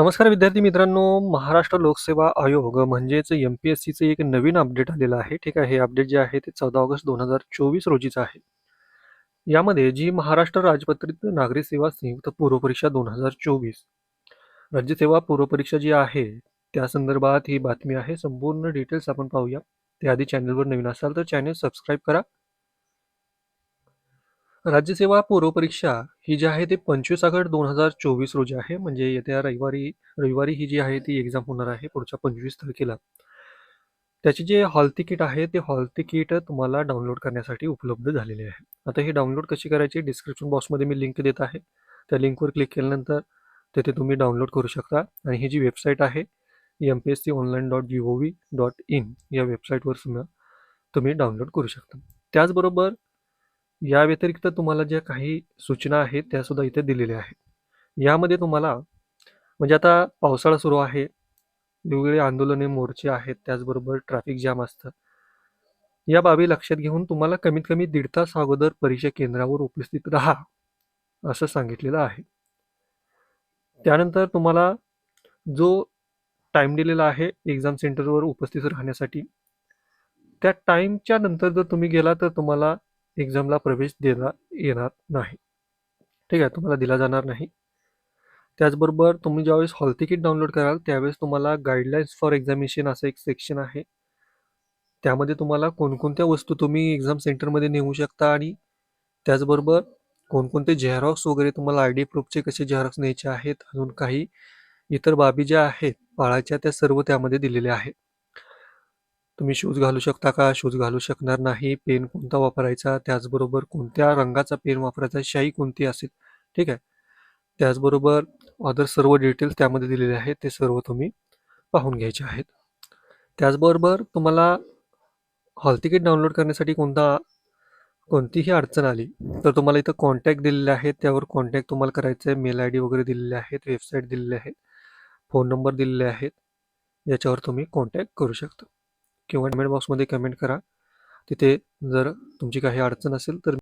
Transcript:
नमस्कार विद्यार्थी मित्रांनो महाराष्ट्र लोकसेवा आयोग म्हणजेच एम पी एस सीचं एक नवीन अपडेट आलेलं आहे. ठीक आहे हे अपडेट जे आहे ते चौदा ऑगस्ट दोन हजार चोवीस रोजीचं आहे. यामध्ये जी महाराष्ट्र राजपत्रित नागरिक सेवा संयुक्त पूर्वपरीक्षा दोन हजार चोवीस राज्यसेवा पूर्वपरीक्षा जी आहे त्या संदर्भात ही बातमी आहे. संपूर्ण डिटेल्स आपण पाहूया. त्याआधी चॅनलवर नवीन असाल तर चॅनल सबस्क्राईब करा. राज्यसेवा पूर्वपरीक्षा ही जी आहे ते पंचवीस ऑगस्ट दोन हजार चोवीस रोजी आहे. म्हणजे येत्या रविवारी रविवारी ही जी आहे ती एक्झाम होणार आहे पुढच्या पंचवीस तारखेला. त्याचे जे हॉल तिकीट आहे ते हॉल तिकीट तुम्हाला डाउनलोड करण्यासाठी उपलब्ध झालेले आहे. आता हे डाउनलोड कशी करायची? डिस्क्रिप्शन बॉक्समध्ये मी लिंक देत आहे. त्या लिंकवर क्लिक केल्यानंतर तेथे तुम्ही डाउनलोड करू शकता. आणि ही जी वेबसाईट आहे M P S C online dot G O V dot in या वेबसाईटवर सुद्धा तुम्ही डाउनलोड करू शकता. त्याचबरोबर या व्यतिरिक्त तुम्हाला ज्या काही सूचना आहेत त्यासुद्धा इथे दिलेल्या आहेत. यामध्ये तुम्हाला म्हणजे आता पावसाळा सुरू आहे वेगवेगळे आंदोलने मोर्चे आहेत त्याचबरोबर ट्रॅफिक जाम असतं. या बाबी लक्षात घेऊन तुम्हाला कमीत कमी दीड तास अगोदर परीक्षा केंद्रावर उपस्थित राहा असं सांगितलेलं आहे. त्यानंतर तुम्हाला जो टाईम दिलेला आहे एक्झाम सेंटरवर उपस्थित राहण्यासाठी त्या टाईमच्या नंतर जर तुम्ही गेला तर तुम्हाला एक्झामला प्रवेश देता येणार नाही. ठीक आहे तुम्हाला दिला जाणार नाही. त्याचबरोबर तुम्ही ज्यावेळेस हॉल तिकीट डाउनलोड कराल त्यावेळेस तुम्हाला गाईडलाईन्स फॉर एक्झामिनेशन असं एक सेक्शन आहे. त्यामध्ये तुम्हाला कोणकोणत्या वस्तू तुम्ही एक्झाम सेंटरमध्ये नेऊ शकता आणि त्याचबरोबर कोणकोणते झेरॉक्स वगैरे तुम्हाला आय डी प्रूफचे कसे झेरॉक्स न्यायचे आहेत अजून काही इतर बाबी ज्या आहेत पाळायच्या त्या सर्व त्यामध्ये दिलेल्या आहेत. तुम्ही शूज घालू शकता का? शूज घालू शकणार नाही. पेन कोणता वापरायचा? त्याचबरोबर कोणत्या रंगाचा पेन वापरायचा? शाई कोणती असेल? ठीक आहे. त्याचबरोबर अदर सर्व डिटेल्स त्यामध्ये दिलेले आहेत. ते सर्व तुम्ही पाहून घ्यायचे आहेत. त्याचबरोबर तुम्हाला हॉल तिकीट डाउनलोड करण्यासाठी कोणता कोणतीही अडचण आली तर तुम्हाला इथं कॉन्टॅक्ट दिलेले आहेत. त्यावर कॉन्टॅक्ट तुम्हाला करायचं आहे. मेल आय डी वगैरे दिलेले आहेत. वेबसाईट दिलेले आहेत. फोन नंबर दिलेले आहेत. याच्यावर तुम्ही कॉन्टॅक्ट करू शकता. किंवा कमेंट बॉक्समध्ये कमेंट करा. तिथे जर तुमची काही अडचण असेल तर